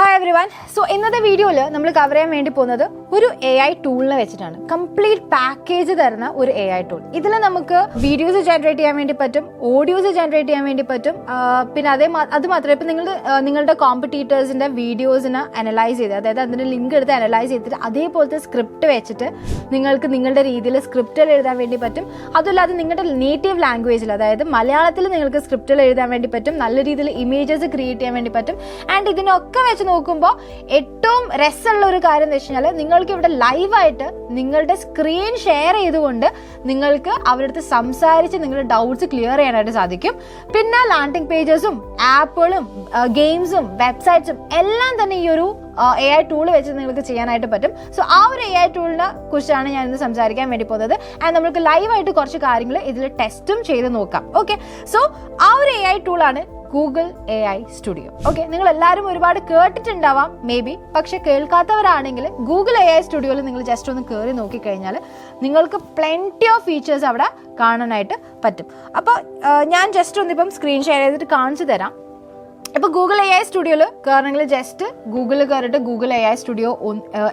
Hi every one so ഇന്നത്തെ വീഡിയോയിൽ നമ്മൾ കവർ ചെയ്യാൻ വേണ്ടി പോകുന്നത് ഒരു എ ഐ ടൂളിനെ വെച്ചിട്ടാണ്. കംപ്ലീറ്റ് പാക്കേജ് തരുന്ന ഒരു എ ഐ ടൂൾ ഇതിൽ നമുക്ക് വീഡിയോസ് ജനറേറ്റ് ചെയ്യാൻ വേണ്ടി പറ്റും ഓഡിയോസ് ജനറേറ്റ് ചെയ്യാൻ വേണ്ടി പറ്റും. പിന്നെ അതേ അത് മാത്രമേ ഇപ്പം നിങ്ങൾ നിങ്ങളുടെ കോമ്പറ്റീറ്റേഴ്സിന്റെ വീഡിയോസിനെ അനലൈസ് ചെയ്ത് അതായത് അതിന്റെ ലിങ്ക് എടുത്ത് അനലൈസ് ചെയ്തിട്ട് അതേപോലത്തെ സ്ക്രിപ്റ്റ് വെച്ചിട്ട് നിങ്ങൾക്ക് നിങ്ങളുടെ രീതിയിൽ സ്ക്രിപ്റ്റുകൾ എഴുതാൻ വേണ്ടി പറ്റും. അതുമല്ലാതെ നിങ്ങളുടെ നേറ്റീവ് ലാംഗ്വേജിൽ അതായത് മലയാളത്തിൽ നിങ്ങൾക്ക് സ്ക്രിപ്റ്റുകൾ എഴുതാൻ വേണ്ടി പറ്റും. നല്ല രീതിയിൽ ഇമേജസ് ക്രിയേറ്റ് ചെയ്യാൻ വേണ്ടി പറ്റും. ആൻഡ് ഇതിനൊക്കെ വെച്ച് നോക്കുമ്പോൾ ഏറ്റവും രസമുള്ള ഒരു കാര്യം എന്ന് വെച്ച് കഴിഞ്ഞാൽ നിങ്ങൾക്ക് ഇവിടെ ലൈവായിട്ട് നിങ്ങളുടെ സ്ക്രീൻ ഷെയർ ചെയ്തുകൊണ്ട് നിങ്ങൾക്ക് അവരുടെ അടുത്ത് സംസാരിച്ച് നിങ്ങളുടെ ഡൗട്ട്സ് ക്ലിയർ ചെയ്യാനായിട്ട് സാധിക്കും. പിന്നെ ലാൻഡിംഗ് പേജസും ആപ്പുകളും ഗെയിംസും വെബ്സൈറ്റ്സും എല്ലാം തന്നെ ഈ ഒരു എ ഐ ടൂൾ വെച്ച് നിങ്ങൾക്ക് ചെയ്യാനായിട്ട് പറ്റും. സോ ആ ഒരു എ ഐ ടൂളിനെ കുറിച്ചാണ് ഞാൻ ഇന്ന് സംസാരിക്കാൻ വേണ്ടി പോകുന്നത്. ആൻഡ് നമുക്ക് ലൈവായിട്ട് കുറച്ച് കാര്യങ്ങൾ ഇതിൽ ടെസ്റ്റും ചെയ്ത് നോക്കാം. ഓക്കെ സോ ആ ഒരു എ ഐ ടൂളാണ് Google A I studio okay നിങ്ങൾ എല്ലാവരും ഒരുപാട് കേട്ടിട്ടുണ്ടാവാം മേ ബി പക്ഷെ കേൾക്കാത്തവരാണെങ്കിൽ ഗൂഗിൾ എ ഐ സ്റ്റുഡിയോയിൽ നിങ്ങൾ ജസ്റ്റ് ഒന്ന് കയറി നോക്കിക്കഴിഞ്ഞാൽ നിങ്ങൾക്ക് പ്ലെന്റി ഓഫ് ഫീച്ചേഴ്സ് അവിടെ കാണാനായിട്ട് പറ്റും. അപ്പോൾ ഞാൻ ജസ്റ്റ് ഒന്നിപ്പം സ്ക്രീൻ ഷെയർ ചെയ്തിട്ട് കാണിച്ചു തരാം. ഇപ്പോൾ ഗൂഗിൾ എ ഐ സ്റ്റുഡിയോയിൽ കയറണമെങ്കിൽ ജസ്റ്റ് ഗൂഗിളിൽ കയറിയിട്ട് ഗൂഗിൾ എ ഐ സ്റ്റുഡിയോ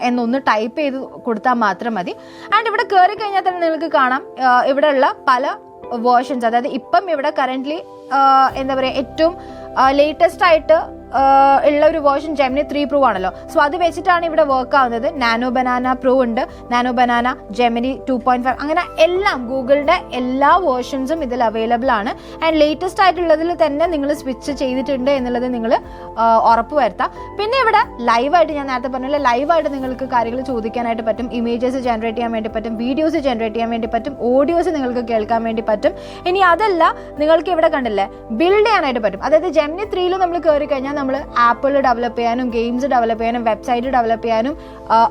എന്നൊന്ന് ടൈപ്പ് ചെയ്ത് കൊടുത്താൽ മാത്രം മതി. ആൻഡ് ഇവിടെ കയറി കഴിഞ്ഞാൽ തന്നെ നിങ്ങൾക്ക് കാണാം ഇവിടെയുള്ള പല വേർഷൻസ് അതായത് ഇപ്പം ഇവിടെ കറന്റ്ലി എന്താ പറയുക ഏറ്റവും ലേറ്റസ്റ്റ് ആയിട്ട് ഉള്ള ഒരു വേർഷൻ ജെമിനി ത്രീ പ്രോ ആണല്ലോ. സോ അത് വെച്ചിട്ടാണ് ഇവിടെ വർക്ക് ആവുന്നത്. നാനോ ബനാന പ്രോ ഉണ്ട്. Nano banana Gemini two point five അങ്ങനെ എല്ലാം ഗൂഗിളിന്റെ എല്ലാ വേർഷൻസും ഇതിൽ അവൈലബിൾ ആണ്. ആൻഡ് ലേറ്റസ്റ്റ് ആയിട്ടുള്ളതിൽ തന്നെ നിങ്ങൾ സ്വിച്ച് ചെയ്തിട്ടുണ്ട് എന്നുള്ളത് നിങ്ങൾ ഉറപ്പ് വരുത്താം. പിന്നെ ഇവിടെ ലൈവായിട്ട് ഞാൻ നേരത്തെ പറഞ്ഞ ലൈവായിട്ട് നിങ്ങൾക്ക് കാര്യങ്ങൾ ചോദിക്കാനായിട്ട് പറ്റും. ഇമേജസ് ജനറേറ്റ് ചെയ്യാൻ വേണ്ടി പറ്റും. വീഡിയോസ് ജനറേറ്റ് ചെയ്യാൻ വേണ്ടി പറ്റും. ഓഡിയോസ് നിങ്ങൾക്ക് കേൾക്കാൻ വേണ്ടി പറ്റും. ഇനി അതല്ല നിങ്ങൾക്ക് ഇവിടെ കണ്ടില്ലേ ബിൽഡ് ചെയ്യാനായിട്ട് പറ്റും. അതായത് ജെമിനി ത്രീയിൽ നമ്മൾ കയറി കഴിഞ്ഞാൽ നമ്മൾ ആപ്പിൾ ഡെവലപ്പ് ചെയ്യാനും ഗെയിംസ് ഡെവലപ്പ് ചെയ്യാനും വെബ്സൈറ്റ് ഡെവലപ്പ് ചെയ്യാനും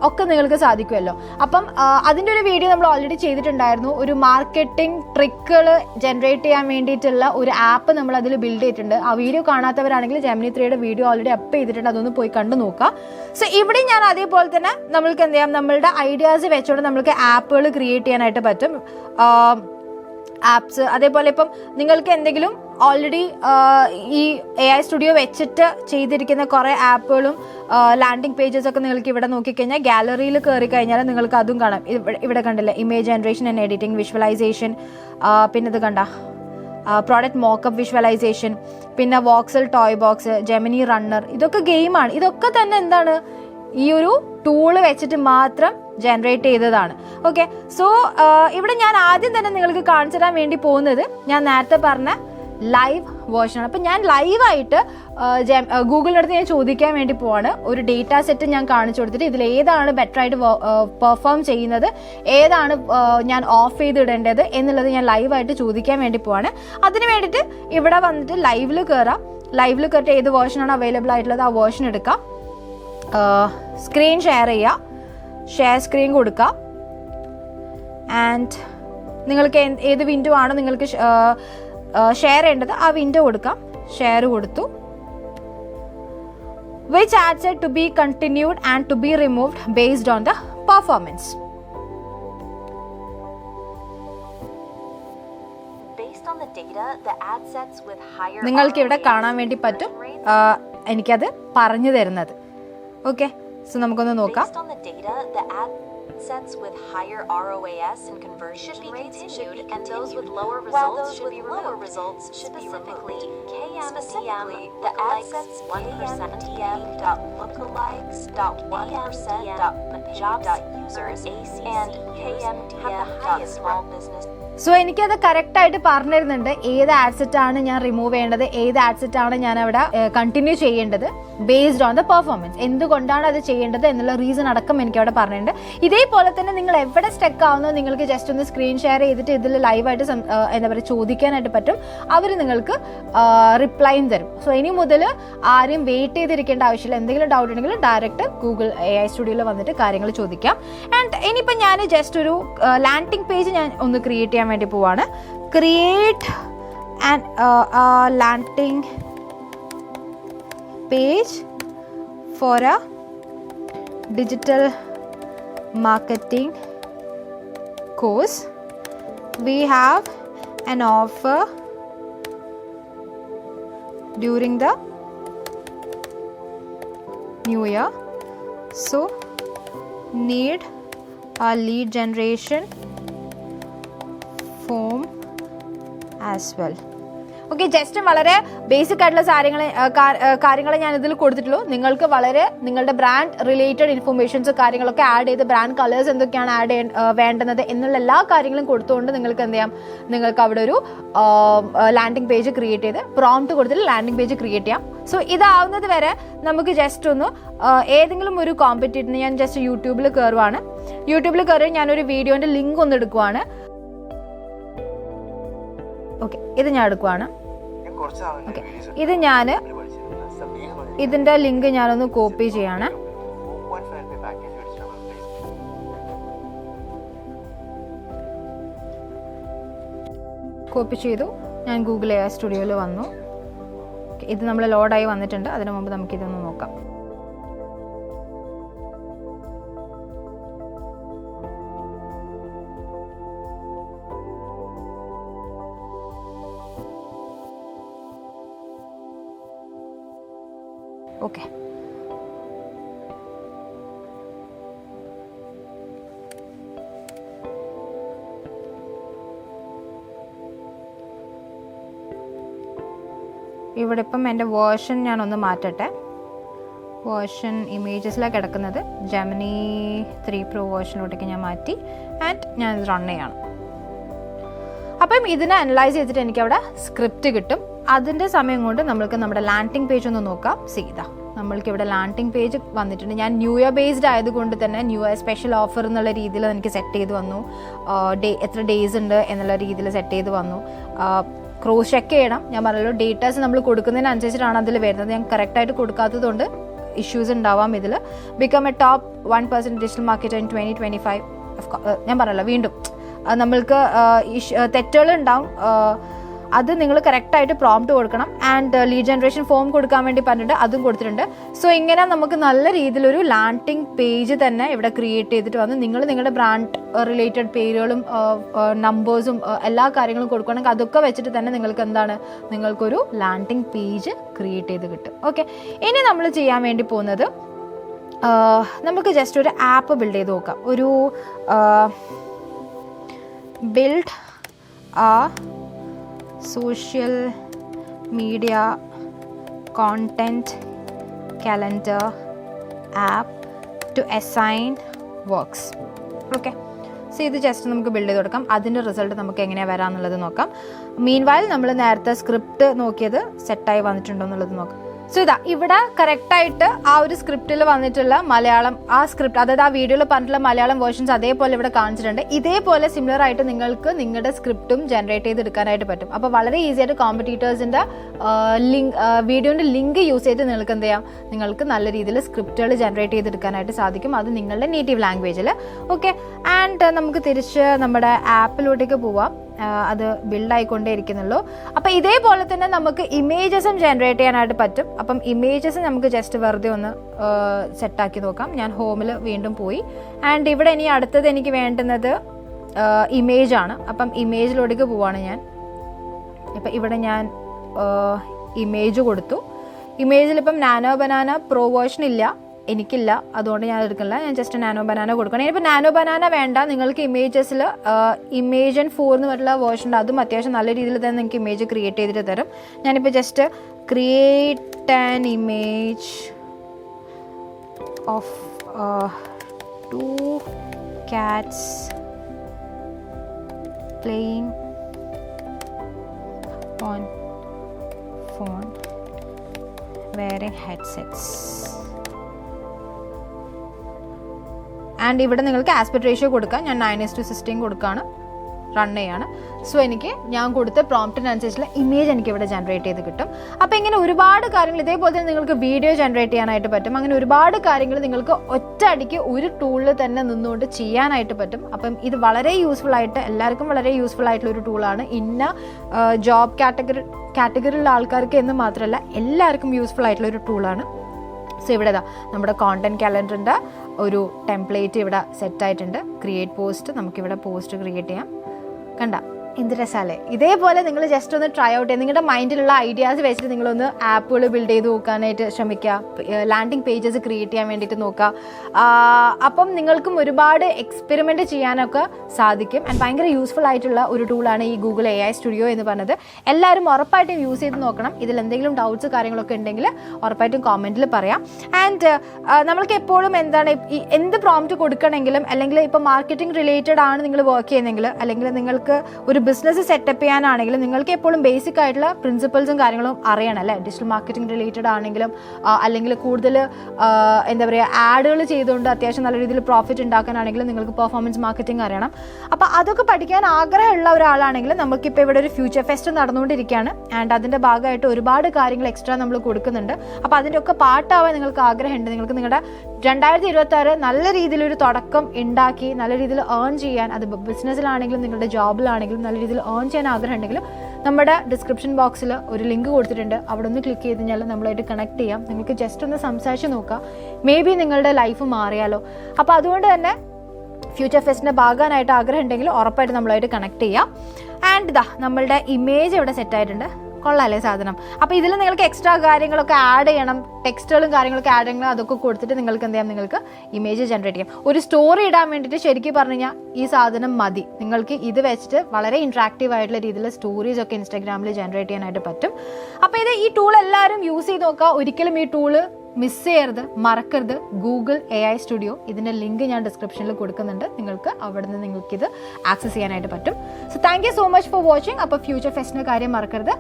ഒക്കെ നിങ്ങൾക്ക് സാധിക്കുമല്ലോ. അപ്പം അതിന്റെ ഒരു വീഡിയോ നമ്മൾ ഓൾറെഡി ചെയ്തിട്ടുണ്ടായിരുന്നു. ഒരു മാർക്കറ്റിംഗ് ട്രിക്കുകൾ ജനറേറ്റ് ചെയ്യാൻ വേണ്ടിയിട്ടുള്ള ഒരു ആപ്പ് നമ്മൾ അതിൽ ബിൽഡ് ചെയ്തിട്ടുണ്ട്. ആ വീഡിയോ കാണാത്തവരാണെങ്കിൽ ജെമിനി ത്രീയുടെ വീഡിയോ ഓൾറെഡി അപ്പ് ചെയ്തിട്ടുണ്ട്. അതൊന്ന് പോയി കണ്ടു നോക്കുക സോ ഇവിടെ ഞാൻ അതേപോലെ തന്നെ നമ്മൾക്ക് എന്ത് ചെയ്യാം? നമ്മളുടെ ഐഡിയാസ് വെച്ചുകൊണ്ട് നമ്മൾക്ക് ആപ്പുകൾ ക്രിയേറ്റ് ചെയ്യാനായിട്ട് പറ്റും. ആപ്സ് അതേപോലെ ഇപ്പം നിങ്ങൾക്ക് എന്തെങ്കിലും ഓൾറെഡി ഈ എ ഐ സ്റ്റുഡിയോ വെച്ചിട്ട് ചെയ്തിരിക്കുന്ന കുറേ ആപ്പുകളും ലാൻഡിംഗ് പേജസ് ഒക്കെ നിങ്ങൾക്ക് ഇവിടെ നോക്കിക്കഴിഞ്ഞാൽ ഗാലറിയിൽ കയറി കഴിഞ്ഞാൽ നിങ്ങൾക്ക് അതും കാണാം. ഇവിടെ കണ്ടില്ലേ? Image generation and editing visualisation പിന്നെ ഇത് കണ്ട? പ്രോഡക്റ്റ് മോക്കപ്പ് വിഷ്വലൈസേഷൻ പിന്നെ voxel toy box Gemini runner ഇതൊക്കെ ഗെയിമാണ് ഇതൊക്കെ തന്നെ എന്താണ്? ഈ ഒരു ടൂൾ വെച്ചിട്ട് മാത്രം ജനറേറ്റ് ചെയ്തതാണ്. ഓക്കെ സോ ഇവിടെ ഞാൻ ആദ്യം തന്നെ നിങ്ങൾക്ക് കാണിച്ചു തരാൻ വേണ്ടി പോകുന്നത് ഞാൻ നേരത്തെ പറഞ്ഞ ലൈവ് വേർഷനാണ് അപ്പം ഞാൻ ലൈവായിട്ട് ഗൂഗിളിന്റെ അടുത്ത് ഞാൻ ചോദിക്കാൻ വേണ്ടി പോവാണ്. ഒരു ഡേറ്റ സെറ്റ് ഞാൻ കാണിച്ചു കൊടുത്തിട്ട് ഇതിൽ ഏതാണ് ബെറ്റർ ആയിട്ട് പെർഫോം ചെയ്യുന്നത് ഏതാണ് ഞാൻ ഓഫ് ചെയ്തിടേണ്ടത് എന്നുള്ളത് ഞാൻ ലൈവായിട്ട് ചോദിക്കാൻ വേണ്ടി പോവാണ്. അതിന് വേണ്ടിയിട്ട് ഇവിടെ വന്നിട്ട് ലൈവിൽ കയറാം ലൈവിൽ കയറിയിട്ട് ഏത് വേർഷനാണ് അവൈലബിൾ ആയിട്ടുള്ളത് ആ വേർഷൻ എടുക്കാം. സ്ക്രീൻ ഷെയർ ചെയ്യുക ഷെയർ സ്ക്രീൻ കൊടുക്കാം. ആൻഡ് നിങ്ങൾക്ക് ഏത് വിൻഡോ ആണോ നിങ്ങൾക്ക് ഷെയർ ചെയ്യേണ്ടത് ആ വിൻഡോ കൊടുക്കാം. ഷെയർ കൊടുത്തു. Which ads to be continued and to be removed based on the performance നിങ്ങൾക്ക് ഇവിടെ കാണാൻ വേണ്ടി പറ്റും. എനിക്കത് പറഞ്ഞു തരുന്നത്. ഓക്കെ സോ നമുക്കൊന്ന് നോക്കാം. Based on the data, the ad sets with higher ROAS and conversion rates should be continued, and those with lower results should be lower results should be Specifically, KMDM, Specifically, the ad sets 1% KMDM.lookalikes.1%.job.users and KMDM dot small business so എനിക്കത് correct ആയിട്ട് പറഞ്ഞു തരുന്നുണ്ട് ഏത് ആഡ്സെറ്റ് ആണ് ഞാൻ remove ചെയ്യേണ്ടത്? ഏത് ആഡ്സെറ്റ് ആണ് ഞാൻ അവിടെ കണ്ടിന്യൂ ചെയ്യേണ്ടത്? ബേസ്ഡ് ഓൺ ദ പെർഫോമൻസ് എന്തുകൊണ്ടാണ് അത് ചെയ്യേണ്ടത് എന്നുള്ള റീസൺ അടക്കം എനിക്ക് അവിടെ പറഞ്ഞിട്ടുണ്ട്. ഇതേപോലെ തന്നെ നിങ്ങൾ എവിടെ സ്റ്റക്ക് ആവുന്നോ നിങ്ങൾക്ക് ജസ്റ്റ് ഒന്ന് സ്ക്രീൻ ഷെയർ ചെയ്തിട്ട് ഇതിൽ ലൈവായിട്ട് എന്താ പറയുക ചോദിക്കാനായിട്ട് പറ്റും. അവർ നിങ്ങൾക്ക് റിപ്ലൈയും തരും. സോ ഇനി മുതൽ ആരും വെയിറ്റ് ചെയ്തിരിക്കേണ്ട ആവശ്യമില്ല. എന്തെങ്കിലും ഡൗട്ട് ഉണ്ടെങ്കിൽ ഡയറക്റ്റ് ഗൂഗിൾ എ ഐ സ്റ്റുഡിയോയിൽ വന്നിട്ട് കാര്യങ്ങൾ ചോദിക്കാം. ആൻഡ് ഇനിയിപ്പോൾ ഞാൻ ജസ്റ്റ് ഒരു ലാൻഡിംഗ് പേജ് ഞാൻ ഒന്ന് ക്രിയേറ്റ് വേണ്ടി പോവാണ്. Create and landing page for a digital marketing course we have an offer during the new year so need a lead generation form as well okay just വളരെ basic ആയിട്ടുള്ള കാര്യങ്ങൾ കാര്യങ്ങൾ ഞാൻ ഇതിൽ കൊടുത്തിട്ടുള്ളൂ. നിങ്ങൾക്ക് വളരെ നിങ്ങളുടെ ബ്രാൻഡ് റിലേറ്റഡ് ഇൻഫർമേഷൻസ് കാര്യങ്ങളൊക്കെ ആഡ് ചെയ്ത് ബ്രാൻഡ് കളേഴ്സ് എന്തൊക്കെയാണ് ആഡ് വേണ്ടുന്നത് എന്നുള്ള എല്ലാ കാര്യങ്ങളും കൊടുത്തുകൊണ്ട് നിങ്ങൾക്ക് എന്ത് ചെയ്യാം? നിങ്ങൾക്ക് അവിടെ ഒരു ലാൻഡിംഗ് പേജ് ക്രിയേറ്റ് ചെയ്ത് പ്രോംപ്റ്റ് കൊടുത്തിട്ട് ലാൻഡിംഗ് പേജ് ക്രിയേറ്റ് ചെയ്യാം. സോ ഇതാവുന്നത് വരെ നമുക്ക് ജസ്റ്റ് ഒന്ന് ഏതെങ്കിലും ഒരു കോമ്പറ്റീറ്ററിന് ഞാൻ ജസ്റ്റ് യൂട്യൂബിൽ കയറുവാണ് യൂട്യൂബിൽ കയറി ഞാനൊരു വീഡിയോന്റെ ലിങ്ക് ഒന്ന് എടുക്കുവാണ്. ഓക്കെ ഇത് ഞാൻ എടുക്കുവാണ്. ഓക്കെ ഇത് ഞാൻ ഇതിന്റെ ലിങ്ക് ഞാനൊന്ന് കോപ്പി ചെയ്യാണ്. കോപ്പി ചെയ്തു. ഞാൻ ഗൂഗിൾ എ സ്റ്റുഡിയോയിൽ വന്നു. ഇത് നമ്മൾ ലോഡായി വന്നിട്ടുണ്ട്. അതിനു മുമ്പ് നമുക്കിതൊന്ന് നോക്കാം. ഓക്കെ. ഇവിടെ ഇപ്പം എന്റെ വേർഷൻ ഞാനൊന്ന് മാറ്റട്ടെ. വേർഷൻ ഇമേജസിലാണ് കിടക്കുന്നത്. ജെമിനി ത്രീ പ്രോ വേർഷനിലോട്ടേക്ക് ഞാൻ മാറ്റി. ആൻഡ് ഞാൻ ഇത് റൺ ചെയ്യണം. അപ്പം ഇതിനെ അനലൈസ് ചെയ്തിട്ട് എനിക്ക് അവിടെ സ്ക്രിപ്റ്റ് കിട്ടും. അതിന്റെ സമയം കൊണ്ട് നമ്മൾക്ക് നമ്മുടെ ലാൻഡിംഗ് പേജ് ഒന്ന് നോക്കാം. സീത നമ്മൾക്ക് ഇവിടെ ലാൻഡിംഗ് പേജ് വന്നിട്ടുണ്ട്. ഞാൻ ന്യൂ ഇയർ ബേസ്ഡ് ആയതുകൊണ്ട് തന്നെ ന്യൂ ഇയർ സ്പെഷ്യൽ ഓഫർ എന്നുള്ള രീതിയിൽ എനിക്ക് സെറ്റ് ചെയ്ത് വന്നു. ഡേ എത്ര ഡേയ്സ് ഉണ്ട് എന്നുള്ള രീതിയിൽ സെറ്റ് ചെയ്ത് വന്നു. ക്രോസ് ചെക്ക് ചെയ്യണം. ഞാൻ പറഞ്ഞല്ലോ ഡേറ്റാസ് നമ്മൾ കൊടുക്കുന്നതിനനുസരിച്ചിട്ടാണ് അതിൽ വരുന്നത്. ഞാൻ കറക്റ്റായിട്ട് കൊടുക്കാത്തതുകൊണ്ട് ഇഷ്യൂസ് ഉണ്ടാവാം ഇതിൽ. Become a top one percent digital market in twenty twenty five ഞാൻ പറഞ്ഞല്ലോ വീണ്ടും. നമ്മൾക്ക് തെറ്റുകൾ ഉണ്ടാവും. അത് നിങ്ങൾ കറക്റ്റായിട്ട് പ്രോംപ്റ്റ് കൊടുക്കണം. ആൻഡ് ലീഡ് ജനറേഷൻ ഫോം കൊടുക്കാൻ വേണ്ടി പറഞ്ഞിട്ട് അതും കൊടുത്തിട്ടുണ്ട്. സോ ഇങ്ങനെ നമുക്ക് നല്ല രീതിയിലൊരു ലാൻഡിങ് പേജ് തന്നെ ഇവിടെ ക്രിയേറ്റ് ചെയ്തിട്ട് വന്ന് നിങ്ങൾ നിങ്ങളുടെ ബ്രാൻഡ് റിലേറ്റഡ് പേരുകളും നമ്പേഴ്സും എല്ലാ കാര്യങ്ങളും കൊടുക്കുകയാണെങ്കിൽ അതൊക്കെ വെച്ചിട്ട് തന്നെ നിങ്ങൾക്ക് എന്താണ്? നിങ്ങൾക്കൊരു ലാൻഡിങ് പേജ് ക്രിയേറ്റ് ചെയ്ത് കിട്ടും. ഓക്കെ ഇനി നമ്മൾ ചെയ്യാൻ വേണ്ടി പോകുന്നത് നമുക്ക് ജസ്റ്റ് ഒരു ആപ്പ് ബിൽഡ് ചെയ്ത് നോക്കാം. ഒരു build a social media content calendar app to assign works okay so ഇത് ജസ്റ്റ് നമുക്ക് ബിൽഡ് ചെയ്ത് കൊടുക്കാം. അതിന്റെ റിസൾട്ട് നമുക്ക് എങ്ങനെയാണ് വരാമെന്നുള്ളത് നോക്കാം. മീൻ വായിൽ നമ്മൾ നേരത്തെ സ്ക്രിപ്റ്റ് നോക്കിയത് സെറ്റായി വന്നിട്ടുണ്ടോ എന്നുള്ളത് നോക്കാം. സോ ഇതാ ഇവിടെ കറക്റ്റായിട്ട് ആ ഒരു സ്ക്രിപ്റ്റിൽ വന്നിട്ടുള്ള മലയാളം ആ സ്ക്രിപ്റ്റ് അതായത് ആ വീഡിയോയിൽ പറഞ്ഞിട്ടുള്ള മലയാളം വേർഷൻസ് അതേപോലെ ഇവിടെ കാണിച്ചിട്ടുണ്ട്. ഇതേപോലെ സിമിലർ ആയിട്ട് നിങ്ങൾക്ക് നിങ്ങളുടെ സ്ക്രിപ്റ്റും ജനറേറ്റ് ചെയ്തെടുക്കാനായിട്ട് പറ്റും. അപ്പോൾ വളരെ ഈസി ആയിട്ട് കോമ്പറ്റീറ്റേഴ്സിന്റെ ലിങ്ക് വീഡിയോന്റെ ലിങ്ക് യൂസ് ചെയ്ത് നിങ്ങൾക്ക് എന്ത് ചെയ്യാം? നിങ്ങൾക്ക് നല്ല രീതിയിൽ സ്ക്രിപ്റ്റുകൾ ജനറേറ്റ് ചെയ്തെടുക്കാനായിട്ട് സാധിക്കും. അത് നിങ്ങളുടെ നേറ്റീവ് ലാംഗ്വേജിൽ ഓക്കെ ആൻഡ് നമുക്ക് തിരിച്ച് നമ്മുടെ ആപ്പിലോട്ടേക്ക് പോവാം. അത് ബിൽഡ് ആയിക്കൊണ്ടേ ഇരിക്കുന്നുള്ളൂ അപ്പോൾ ഇതേപോലെ തന്നെ നമുക്ക് ഇമേജസും ജനറേറ്റ് ചെയ്യാനായിട്ട് പറ്റും. അപ്പം ഇമേജസ് നമുക്ക് ജസ്റ്റ് വെറുതെ ഒന്ന് സെറ്റാക്കി നോക്കാം. ഞാൻ ഹോമിൽ വീണ്ടും പോയി. ആൻഡ് ഇവിടെ ഇനി അടുത്തത് എനിക്ക് വേണ്ടുന്നത് ഇമേജ് ആണ്. അപ്പം ഇമേജിലോട്ടേക്ക് പോവാണ് ഞാൻ. ഇപ്പം ഇവിടെ ഞാൻ ഇമേജ് കൊടുത്തു. ഇമേജിൽ ഇപ്പം നാനോ ബനാന പ്രോ വേർഷൻ ഇല്ല. എനിക്കില്ല. അതുകൊണ്ട് ഞാൻ എടുക്കില്ല ഞാൻ ജസ്റ്റ് നാനോ ബനാന കൊടുക്കണം. ഇനിയിപ്പോൾ നാനോ ബനാന വേണ്ട. നിങ്ങൾക്ക് ഇമേജസിൽ ഇമേജ് ആൻഡ് ഫോർ എന്ന് പറഞ്ഞിട്ടുള്ള വേർഷൻ അതും അത്യാവശ്യം നല്ല രീതിയിൽ തന്നെ നിങ്ങൾക്ക് ഇമേജ് ക്രിയേറ്റ് ചെയ്തിട്ട് തരും. ഞാനിപ്പോൾ just create an image of two cats playing on phone wearing headsets. And ഇവിടെ നിങ്ങൾക്ക് ആസ്പെക്ട് റേഷ്യോ കൊടുക്കാം. ഞാൻ നയൻ എസ് ടു സിക്സ്റ്റീൻ കൊടുക്കുകയാണ് റൺ ചെയ്യാണ്. സോ എനിക്ക് ഞാൻ കൊടുത്ത പ്രോംപ്റ്റിനനുസരിച്ചുള്ള ഇമേജ് എനിക്ക് ഇവിടെ ജനറേറ്റ് ചെയ്ത് കിട്ടും. അപ്പോൾ ഇങ്ങനെ ഒരുപാട് കാര്യങ്ങൾ ഇതേപോലെ തന്നെ നിങ്ങൾക്ക് വീഡിയോ ജനറേറ്റ് ചെയ്യാനായിട്ട് പറ്റും. അങ്ങനെ ഒരുപാട് കാര്യങ്ങൾ നിങ്ങൾക്ക് ഒറ്റ അടിക്ക് ഒരു ടൂളിൽ തന്നെ നിന്നുകൊണ്ട് ചെയ്യാനായിട്ട് പറ്റും. അപ്പം ഇത് വളരെ യൂസ്ഫുൾ ആയിട്ട് എല്ലാവർക്കും വളരെ യൂസ്ഫുൾ ആയിട്ടുള്ള ഒരു ടൂളാണ് ഇന്ന ജോബ് കാറ്റഗറി കാറ്റഗറിയിലുള്ള ആൾക്കാർക്ക് എന്ന് മാത്രമല്ല എല്ലാവർക്കും യൂസ്ഫുൾ ആയിട്ടുള്ള ഒരു ടൂളാണ് സോ ഇവിടെ നമ്മുടെ കോണ്ടന്റ് കാലണ്ടറിന്റെ ഒരു ടെംപ്ലേറ്റ് ഇവിടെ സെറ്റ് ആയിട്ടുണ്ട്. ക്രിയേറ്റ് പോസ്റ്റ് നമുക്കിവിടെ പോസ്റ്റ് ക്രിയേറ്റ് ചെയ്യാം. കണ്ട? എന്ത് രസാലേ ഇതേപോലെ നിങ്ങൾ ജസ്റ്റ് ഒന്ന് ട്രൈ ഔട്ട് ചെയ്യുക നിങ്ങളുടെ മൈൻഡിലുള്ള ഐഡിയാസ് വെച്ചിട്ട് നിങ്ങളൊന്ന് ആപ്പുകൾ ബിൽഡ് ചെയ്ത് നോക്കാനായിട്ട് ശ്രമിക്കുക ലാൻഡിങ് പേജസ് ക്രിയേറ്റ് ചെയ്യാൻ വേണ്ടിയിട്ട് നോക്കുക അപ്പം നിങ്ങൾക്കും ഒരുപാട് എക്സ്പെരിമെന്റ് ചെയ്യാനൊക്കെ സാധിക്കും. ആൻഡ് ഭയങ്കര യൂസ്ഫുൾ ആയിട്ടുള്ള ഒരു ടൂളാണ് ഈ ഗൂഗിൾ എ ഐ സ്റ്റുഡിയോ എന്ന് പറഞ്ഞത്. എല്ലാവരും ഉറപ്പായിട്ടും യൂസ് ചെയ്ത് നോക്കണം. ഇതിൽ എന്തെങ്കിലും ഡൗട്ട്സ് കാര്യങ്ങളൊക്കെ ഉണ്ടെങ്കിൽ ഉറപ്പായിട്ടും കോമെന്റിൽ പറയാം. ആൻഡ് നമ്മൾക്ക് എപ്പോഴും എന്താണ് എന്ത് പ്രോംപ്റ്റ് കൊടുക്കണമെങ്കിലും അല്ലെങ്കിൽ ഇപ്പോൾ മാർക്കറ്റിംഗ് റിലേറ്റഡ് ആണ് നിങ്ങൾ വർക്ക് ചെയ്യുന്നതെങ്കിൽ അല്ലെങ്കിൽ നിങ്ങൾക്ക് ഒരു ബിസിനസ് സെറ്റപ്പ് ചെയ്യാനാണെങ്കിലും നിങ്ങൾക്ക് എപ്പോഴും ബേസിക് ആയിട്ടുള്ള പ്രിൻസിപ്പൾസും കാര്യങ്ങളും അറിയണം അല്ലേ? ഡിജിറ്റൽ മാർക്കറ്റിംഗ് റിലേറ്റഡ് ആണെങ്കിലും അല്ലെങ്കിൽ കൂടുതൽ എന്താ പറയുക ആഡുകൾ ചെയ്തുകൊണ്ട് അത്യാവശ്യം നല്ല രീതിയിൽ പ്രോഫിറ്റ് ഉണ്ടാക്കാനാണെങ്കിലും നിങ്ങൾക്ക് പെർഫോമൻസ് മാർക്കറ്റിംഗ് അറിയണം. അപ്പോൾ അതൊക്കെ പഠിക്കാൻ ആഗ്രഹമുള്ള ഒരാളാണെങ്കിൽ നമുക്കിപ്പോൾ ഇവിടെ ഒരു ഫ്യൂച്ചർ ഫെസ്റ്റ് നടന്നുകൊണ്ടിരിക്കുകയാണ്. ആൻഡ് അതിന്റെ ഭാഗമായിട്ട് ഒരുപാട് കാര്യങ്ങൾ എക്സ്ട്രാ നമ്മൾ കൊടുക്കുന്നുണ്ട്. അപ്പോൾ അതിന്റെ ഒക്കെ പാട്ടാവാൻ നിങ്ങൾക്ക് ആഗ്രഹമുണ്ട്. നിങ്ങൾക്ക് നിങ്ങളുടെ രണ്ടായിരത്തി ഇരുപത്തി ആറ് നല്ല രീതിയിലൊരു തുടക്കം ഉണ്ടാക്കി നല്ല രീതിയിൽ ഏൺ ചെയ്യാൻ അത് ബിസിനസ്സിലാണെങ്കിലും നിങ്ങളുടെ ജോബിലാണെങ്കിലും നല്ല രീതിയിൽ ഏൺ ചെയ്യാൻ ആഗ്രഹം ഉണ്ടെങ്കിലും നമ്മുടെ ഡിസ്ക്രിപ്ഷൻ ബോക്സിൽ ഒരു ലിങ്ക് കൊടുത്തിട്ടുണ്ട്. അവിടെ ഒന്ന് ക്ലിക്ക് ചെയ്ത് കഴിഞ്ഞാൽ നമ്മളായിട്ട് കണക്ട് ചെയ്യാം. നിങ്ങൾക്ക് ജസ്റ്റ് ഒന്ന് സംസാരിച്ച് നോക്കാം. മേ ബി നിങ്ങളുടെ ലൈഫ് മാറിയാലോ. അപ്പോൾ അതുകൊണ്ട് തന്നെ ഫ്യൂച്ചർ ഫെസ്റ്റിന്റെ ഭാഗമായിട്ട് ആഗ്രഹം ഉണ്ടെങ്കിൽ ഉറപ്പായിട്ട് നമ്മളായിട്ട് കണക്ട് ചെയ്യാം. ആൻഡ് ദാ നമ്മളുടെ ഇമേജ് ഇവിടെ സെറ്റ് ആയിട്ടുണ്ട്. കൊള്ളാല്ലേ സാധനം. അപ്പോൾ ഇതിൽ നിങ്ങൾക്ക് എക്സ്ട്രാ കാര്യങ്ങളൊക്കെ ആഡ് ചെയ്യണം. ടെക്സ്റ്റുകളും കാര്യങ്ങളൊക്കെ ആഡ് ചെയ്യണം. അതൊക്കെ കൊടുത്തിട്ട് നിങ്ങൾക്ക് എന്ത് ചെയ്യാം? നിങ്ങൾക്ക് ഇമേജ് ജനറേറ്റ് ചെയ്യാം. ഒരു സ്റ്റോറി ഇടാൻ വേണ്ടിയിട്ട് ശരിക്കും പറഞ്ഞു കഴിഞ്ഞാൽ ഈ സാധനം മതി. നിങ്ങൾക്ക് ഇത് വെച്ചിട്ട് വളരെ ഇൻട്രാക്റ്റീവ് ആയിട്ടുള്ള രീതിയിൽ സ്റ്റോറീസ് ഒക്കെ ഇൻസ്റ്റാഗ്രാമിൽ ജനറേറ്റ് ചെയ്യാനായിട്ട് പറ്റും. അപ്പോൾ ഇത് ഈ ടൂൾ എല്ലാവരും യൂസ് ചെയ്ത് നോക്കുക. ഒരിക്കലും ഈ ടൂൾ മിസ് ചെയ്യരുത്. മറക്കരുത്. ഗൂഗിൾ എ ഐ സ്റ്റുഡിയോ ഇതിന്റെ ലിങ്ക് ഞാൻ ഡിസ്ക്രിപ്ഷനിൽ കൊടുക്കുന്നുണ്ട്. നിങ്ങൾക്ക് അവിടെ നിന്ന് നിങ്ങൾക്ക് ഇത് ആക്സസ് ചെയ്യാനായിട്ട് പറ്റും. So thank you so much for watching അപ്പോൾ ഫ്യൂച്ചർ ഫെസ്റ്റിന്റെ കാര്യം മറക്കരുത്.